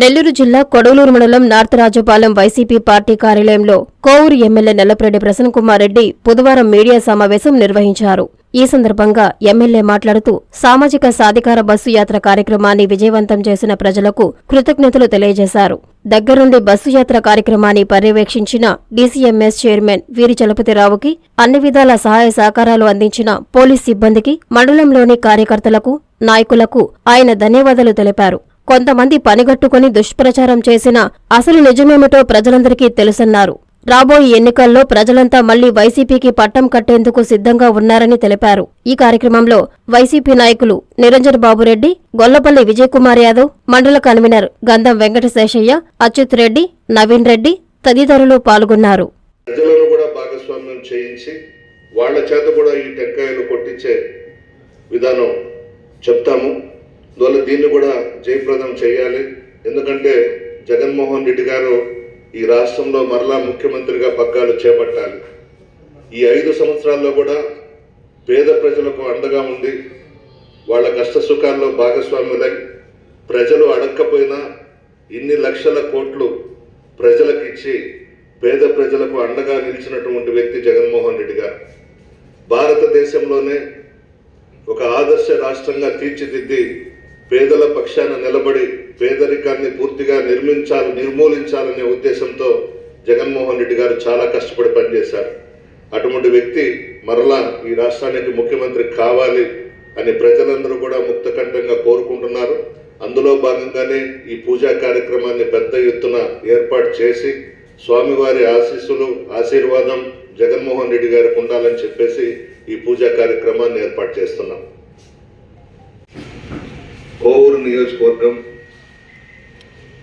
నెల్లూరు జిల్లా కొడవలూరు మండలం north Rajapalem YCP party కార్యాలయంలో కోవూరు ఎమ్మెల్యే నల్లపరెడ్డి ప్రసన్నకుమార్ రెడ్డి బుధవారం మీడియా సమావేశం నిర్వహించారు. ఈ సందర్భంగా ఎమ్మెల్యే మాట్లాడుతూ సామాజిక సాధికార బస్సు యాత్ర కార్యక్రమాన్ని విజయవంతం చేసిన ప్రజలకు కృతజ్ఞతలు తెలియజేశారు. దగ్గరుండి బస్సు యాత్ర కార్యక్రమాన్ని పర్యవేక్షించిన డీసీఎంఎస్ చైర్మన్ వీరి చలపతిరావుకి అన్ని విధాల సహాయ సహకారాలు అందించిన పోలీస్ సిబ్బందికి మండలంలోని కార్యకర్తలకు నాయకులకు ఆయన ధన్యవాదాలు తెలిపారు. కొంతమంది పనిగట్టుకుని దుష్ప్రచారం చేసిన అసలు నిజమేమిటో ప్రజలందరికీ తెలుసన్నారు. రాబోయే ఎన్నికల్లో ప్రజలంతా మళ్ళీ వైసీపీకి పట్టం కట్టేందుకు సిద్ధంగా ఉన్నారని తెలిపారు. ఈ కార్యక్రమంలో వైసీపీ నాయకులు నిరంజన్ బాబురెడ్డి గొల్లపల్లి విజయకుమార్ యాదవ్ మండల కన్వీనర్ గంధం వెంకటశేషయ్య అచ్యుత్ రెడ్డి నవీన్ రెడ్డి తదితరులు పాల్గొన్నారు. భాగస్వామ్యం చేయించి వాళ్ళ చేత కూడా ఈ టెంకాయలు కొట్టించే విధానం చెప్తాము. అందువల్ల దీన్ని కూడా జయప్రదం చేయాలి. ఎందుకంటే జగన్మోహన్ రెడ్డి గారు ఈ రాష్ట్రంలో మరలా ముఖ్యమంత్రిగా పగ్గాలు చేపట్టాలి. ఈ ఐదు సంవత్సరాల్లో కూడా పేద ప్రజలకు అండగా ఉండి వాళ్ళ కష్ట సుఖాల్లో భాగస్వాములై ప్రజలు అడక్కపోయినా ఇన్ని లక్షల కోట్లు ప్రజలకిచ్చి పేద ప్రజలకు అండగా నిలిచినటువంటి వ్యక్తి జగన్మోహన్ రెడ్డి గారు. భారతదేశంలోనే ఒక ఆదర్శ రాష్ట్రంగా తీర్చిదిద్ది పేదల పక్షాన నిలబడి పేదరికాన్ని పూర్తిగా నిర్మించాలి నిర్మూలించాలనే ఉద్దేశంతో జగన్మోహన్ రెడ్డి గారు చాలా కష్టపడి పనిచేశారు. అటువంటి వ్యక్తి మరలా ఈ రాష్ట్రానికి ముఖ్యమంత్రి కావాలి అని ప్రజలందరూ కూడా ముక్తకంఠంగా కోరుకుంటున్నారు. అందులో భాగంగానే ఈ పూజా కార్యక్రమాన్ని పెద్ద ఎత్తున ఏర్పాటు చేసి స్వామివారి ఆశీస్సులు ఆశీర్వాదం జగన్మోహన్ రెడ్డి గారికి ఉండాలని చెప్పేసి ఈ పూజా కార్యక్రమాన్ని ఏర్పాటు చేస్తున్నాం. కోవూరు నియోజకవర్గం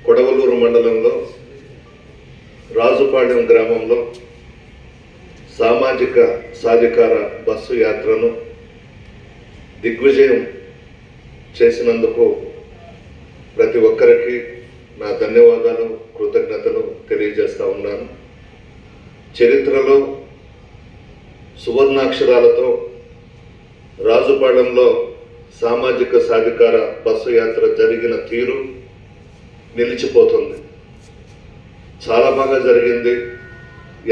కొడవలూరు మండలంలో రాజుపాడెం గ్రామంలో సామాజిక సాధికార బస్సు యాత్రను దిగ్విజయం చేసినందుకు ప్రతి ఒక్కరికి నా ధన్యవాదాలు కృతజ్ఞతలు తెలియజేస్తా ఉన్నాను. చరిత్రలో సువర్ణాక్షరాలతో రాజుపాడెంలో సామాజిక సాధికార బస్సు యాత్ర జరిగిన తీరు నిలిచిపోతుంది. చాలా బాగా జరిగింది.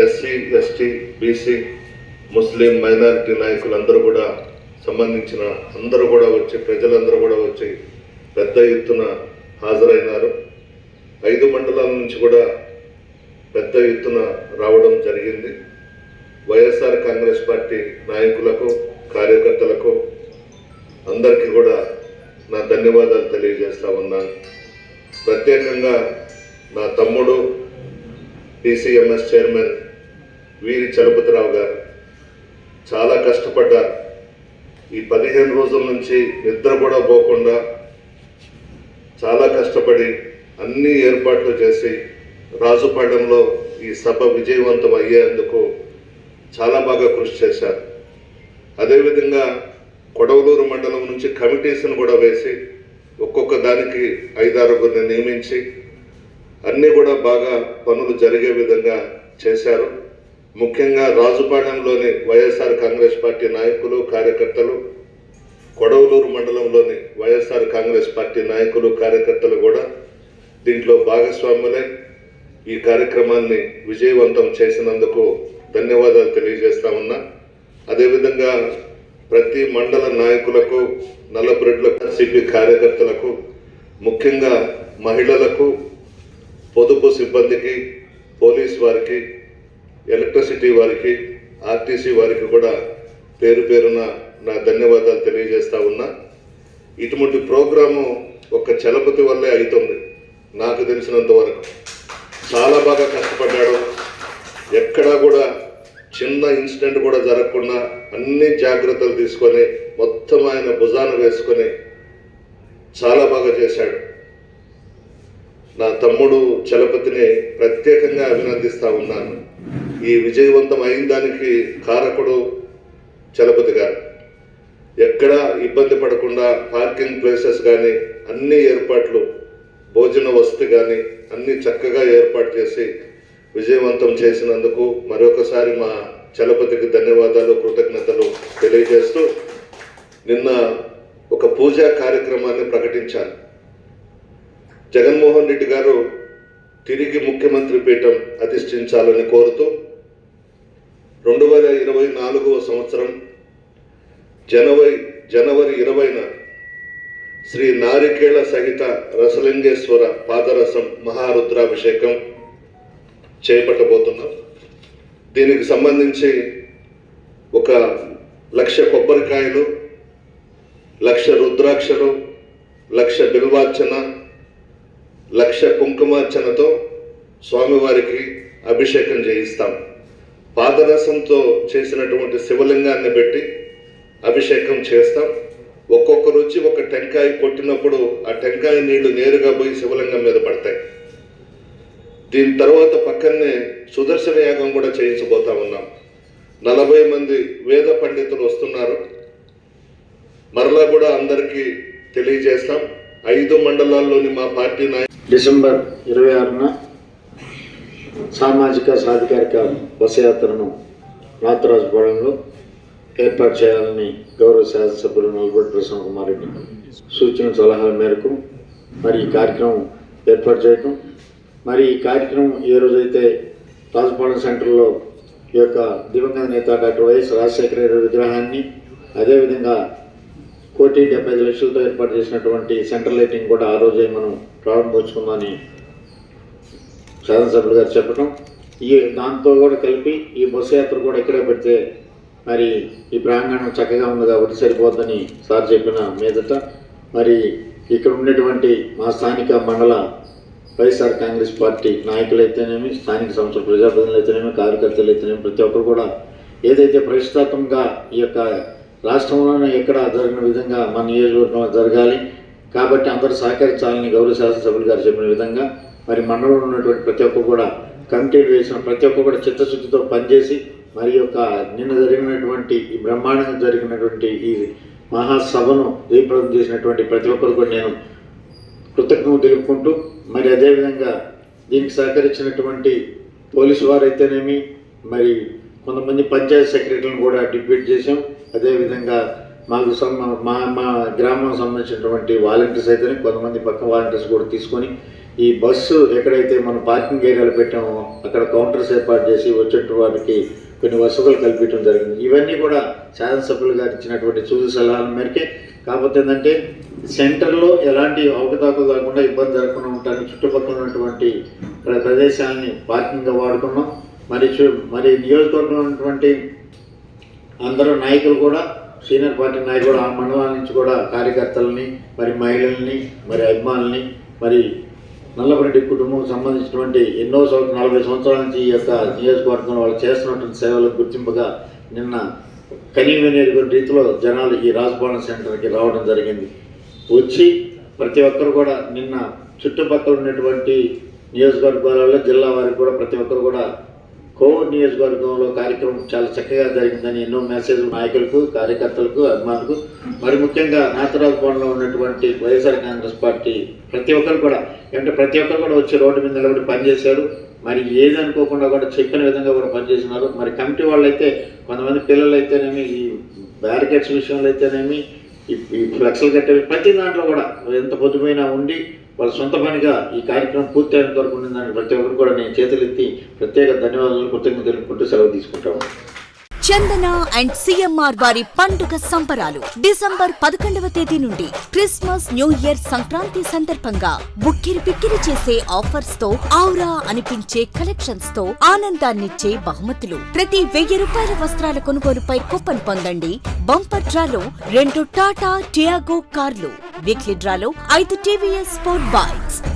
SC ST BC Muslim minority నాయకులందరూ కూడా సంబంధించిన అందరూ కూడా వచ్చి ప్రజలందరూ కూడా వచ్చి పెద్ద ఎత్తున హాజరైనారు. ఐదు మండలాల నుంచి కూడా పెద్ద ఎత్తున రావడం జరిగింది. వైఎస్ఆర్ కాంగ్రెస్ పార్టీ నాయకులకు కార్యకర్తలకు అందరికీ కూడా నా ధన్యవాదాలు తెలియజేస్తా ఉన్నాను ప్రత్యేకంగా నా తమ్ముడు డిసిఎంఎస్ చైర్మన్ వీరి చలపతిరావు గారు చాలా కష్టపడ్డారు. ఈ పదిహేను రోజుల నుంచి నిద్ర కూడా పోకుండా చాలా కష్టపడి అన్ని ఏర్పాట్లు చేసి రాజుపాలెంలో ఈ సభ విజయవంతం అయ్యేందుకు చాలా బాగా కృషి చేశారు. అదేవిధంగా కొడవలూరు మండలం నుంచి కమిటీస్ను కూడా వేసి ఒక్కొక్క దానికి ఐదారుగురిని నియమించి అన్నీ కూడా బాగా పనులు జరిగే విధంగా చేశారు. ముఖ్యంగా రాజుపాలెంలోని వైఎస్ఆర్ కాంగ్రెస్ పార్టీ నాయకులు కార్యకర్తలు కొడవలూరు మండలంలోని వైఎస్ఆర్ కాంగ్రెస్ పార్టీ నాయకులు కార్యకర్తలు కూడా దీంట్లో భాగస్వాములై. ఈ కార్యక్రమాన్ని విజయవంతం చేసినందుకు ధన్యవాదాలు తెలియజేస్తా ఉన్నా. అదేవిధంగా ప్రతి మండల నాయకులకు నల్లబ్రెడ్ల సిపి కార్యకర్తలకు ముఖ్యంగా మహిళలకు పొదుపు సిబ్బందికి పోలీస్ వారికి ఎలక్ట్రిసిటీ వారికి ఆర్టీసీ వారికి కూడా పేరు పేరున నా ధన్యవాదాలు తెలియజేస్తా ఉన్నా. ఇటువంటి ప్రోగ్రాము ఒక చలపతి వల్లే అవుతుంది నాకు తెలిసినంత వరకు. చాలా బాగా కష్టపడ్డాడు. ఎక్కడా కూడా చిన్న ఇన్సిడెంట్ కూడా జరగకుండా అన్ని జాగ్రత్తలు తీసుకొని మొత్తం ఆయన భుజాన వేసుకొని చాలా బాగా చేశాడు. నా తమ్ముడు చలపతిని ప్రత్యేకంగా అభినందిస్తూ ఉన్నాను. ఈ విజయవంతం అయిన దానికి కారకుడు చలపతి గారు. ఎక్కడా ఇబ్బంది పడకుండా పార్కింగ్ ప్లేసెస్ కానీ అన్ని ఏర్పాట్లు భోజన వసతి కానీ అన్ని చక్కగా ఏర్పాటు చేసి విజయవంతం చేసినందుకు మరొకసారి మా చలపతికి ధన్యవాదాలు కృతజ్ఞతలు తెలియజేస్తూ నిన్న ఒక పూజా కార్యక్రమాన్ని ప్రకటించాను జగన్మోహన్ రెడ్డి గారు తిరిగి ముఖ్యమంత్రి పీఠం అధిష్ఠించాలని కోరుతూ రెండు వేల ఇరవై నాలుగవ సంవత్సరం జనవరి జనవరి ఇరవైన శ్రీ నారికేళ సహిత రసలింగేశ్వర పాదరసం మహారుద్రాభిషేకం చేపట్టబోతున్నాం. దీనికి సంబంధించి ఒక లక్ష కొబ్బరికాయలు లక్ష రుద్రాక్షలు లక్ష బిల్వార్చన లక్ష కుంకుమార్చనతో స్వామివారికి అభిషేకం చేయిస్తాం. పాదరసంతో చేసినటువంటి శివలింగాన్ని పెట్టి అభిషేకం చేస్తాం. ఒక్కొక్కరు వచ్చి ఒక టెంకాయ కొట్టినప్పుడు ఆ టెంకాయ నీళ్ళు నేరుగా పోయి శివలింగం మీద పడతాయి. దీని తర్వాత పక్కనే సుదర్శన యాగం కూడా చేయించబోతా ఉన్నాం. నలభై మంది వేద పండితులు వస్తున్నారు. మరలా కూడా అందరికీ తెలియజేస్తాం. ఐదు మండలాల్లోని మా పార్టీ నాయకు డిసెంబర్ ఇరవై ఆరున సామాజిక సాధికారిక బస్సు యాత్రను రాతరాజుపాలెంలో ఏర్పాటు చేయాలని గౌరవ శాసనసభ్యులు నల్గొండ ప్రసన్న కుమార్ రెడ్డి సూచన సలహాల మేరకు మరి ఈ కార్యక్రమం ఏర్పాటు చేయటం మరి ఈ కార్యక్రమం ఏ రోజైతే రాజపాలెం సెంటర్లో ఈ యొక్క దివంగత నేత డాక్టర్ వైఎస్ రాజశేఖర రెడ్డి విగ్రహాన్ని అదేవిధంగా కోటి డెబ్బై ఐదు లక్షలతో ఏర్పాటు చేసినటువంటి సెంటర్ లైటింగ్ కూడా ఆ రోజే మనం ప్రారంభించుకుందామని శాసనసభ్యులు గారు చెప్పడం ఈ దాంతో కూడా కలిపి ఈ బస్సు యాత్ర కూడా ఇక్కడే పెడితే మరి ఈ ప్రాంగణం చక్కగా ఉంది కాబట్టి సరిపోద్దని సార్ చెప్పిన మీదట. మరి ఇక్కడ ఉన్నటువంటి మా స్థానిక మండల వైఎస్ఆర్ కాంగ్రెస్ పార్టీ నాయకులైతేనేమి స్థానిక సంస్థల ప్రజాప్రతినిధులు అయితేనేమి కార్యకర్తలు అయితేనేమి ప్రతి ఒక్కరు కూడా ఏదైతే ప్రతిష్టాత్మకంగా ఈ యొక్క రాష్ట్రంలోనే ఎక్కడ జరిగిన విధంగా మన నియోజకవర్గంలో జరగాలి కాబట్టి అందరూ సహకరించాలని గౌరవ శాసనసభ్యులు గారు చెప్పిన విధంగా మరి మండలంలో ఉన్నటువంటి ప్రతి ఒక్కరు కూడా కమిటీలు వేసిన ప్రతి ఒక్కరు కూడా చిత్తశుద్ధితో పనిచేసి మరి యొక్క నిన్న జరిగినటువంటి ఈ బ్రహ్మాండంగా జరిగినటువంటి ఈ మహాసభను దీపం చేసినటువంటి ప్రతి ఒక్కరు కూడా నేను కృతజ్ఞతలు తెలుపుకుంటూ మరి అదేవిధంగా దీనికి సహకరించినటువంటి పోలీసు వారు అయితేనేమి మరి కొంతమంది పంచాయత్ సెక్రటరీలను కూడా డిప్యూట్ చేసాం అదేవిధంగా మాకు సంబ మా మా గ్రామం సంబంధించినటువంటి వాలంటీర్స్ అయితేనే కొంతమంది పక్క వాలంటీర్స్ కూడా తీసుకొని ఈ బస్సు ఎక్కడైతే మనం పార్కింగ్ ఏరియాలో పెట్టామో అక్కడ కౌంటర్స్ ఏర్పాటు చేసి వచ్చేటువంటి వారికి కొన్ని వసతులు కల్పించడం జరిగింది. ఇవన్నీ కూడా శాసనసభ్యులు గారు ఇచ్చినటువంటి సూచన సలహాల మేరకే. కాకపోతే ఏంటంటే సెంటర్లో ఎలాంటి అవకతవకలు కాకుండా ఇబ్బంది జరగకుండా ఉండడానికి చుట్టుపక్కల ఉన్నటువంటి ప్రదేశాలని పార్కింగ్గా వాడుకున్నాం. మరి మరి నియోజకవర్గంలో ఉన్నటువంటి అందరూ నాయకులు కూడా సీనియర్ పార్టీ నాయకులు ఆ మండలాల నుంచి కూడా కార్యకర్తలని మరి మహిళల్ని మరి అభిమానుల్ని మరి నల్లబరెడ్డి కుటుంబం సంబంధించినటువంటి ఎన్నో సంవత్సరాలు నలభై సంవత్సరాల నుంచి ఈ యొక్క నియోజకవర్గంలో వాళ్ళు చేస్తున్నటువంటి సేవలకు గుర్తింపుగా నిన్న కనీవినేటువంటి రీతిలో జనాలు ఈ రాజభవన్ సెంటర్కి రావడం జరిగింది. వచ్చి ప్రతి ఒక్కరు కూడా నిన్న చుట్టుపక్కల ఉన్నటువంటి నియోజకవర్గాలలో జిల్లా వారికి కూడా ప్రతి ఒక్కరు కూడా కోవిడ్ నియోజకవర్గంలో కార్యక్రమం చాలా చక్కగా జరిగిందని ఎన్నో మెసేజ్లు నాయకులకు కార్యకర్తలకు అభిమానులకు మరి ముఖ్యంగా నాతరాజు ఉన్నటువంటి వైఎస్ఆర్ కాంగ్రెస్ పార్టీ ప్రతి ఒక్కరు కూడా అంటే ప్రతి ఒక్కరు కూడా వచ్చి రోడ్డు మీద నిలబడి పనిచేశారు. మరి ఏది అనుకోకుండా కూడా చెప్పిన విధంగా కూడా పనిచేసినారు మరి కమిటీ వాళ్ళు అయితే కొంతమంది పిల్లలు అయితేనేమి ఈ బ్యారికేడ్స్ విషయంలో అయితేనేమి ఈ ఈ ఫ్లెక్స్లు ప్రతి దాంట్లో కూడా ఎంత పొద్దుమైనా ఉండి వాళ్ళ సొంత పనిగా ఈ కార్యక్రమం పూర్తయినంత వరకు ఉండిందని ప్రతి ఒక్కరు కూడా నేను చేతులెత్తి ప్రత్యేక ధన్యవాదాలు కృతజ్ఞతలు తెలుపుకుంటూ సెలవు తీసుకుంటాము. చందన అండ్ సిఎంఆర్ వారి పండుగ సంబరాలు డిసెంబర్ పదకొండవ తేదీ నుండి క్రిస్మస్ న్యూ ఇయర్ సంక్రాంతి సందర్భంగా బుక్కిరి పిక్కిరి చేసే ఆఫర్స్తో ఆవురా అనిపించే కలెక్షన్స్తో ఆనందాన్నిచ్చే బహుమతులు. ప్రతి వెయ్యి రూపాయల వస్త్రాల కొనుగోలుపై కూపన్ పొందండి. బంపర్ డ్రాలో రెండు టాటా టియాగో కార్లు. వీక్లీ డ్రాలో ఐదు టీవీఎస్ స్పోర్ట్ బైక్స్.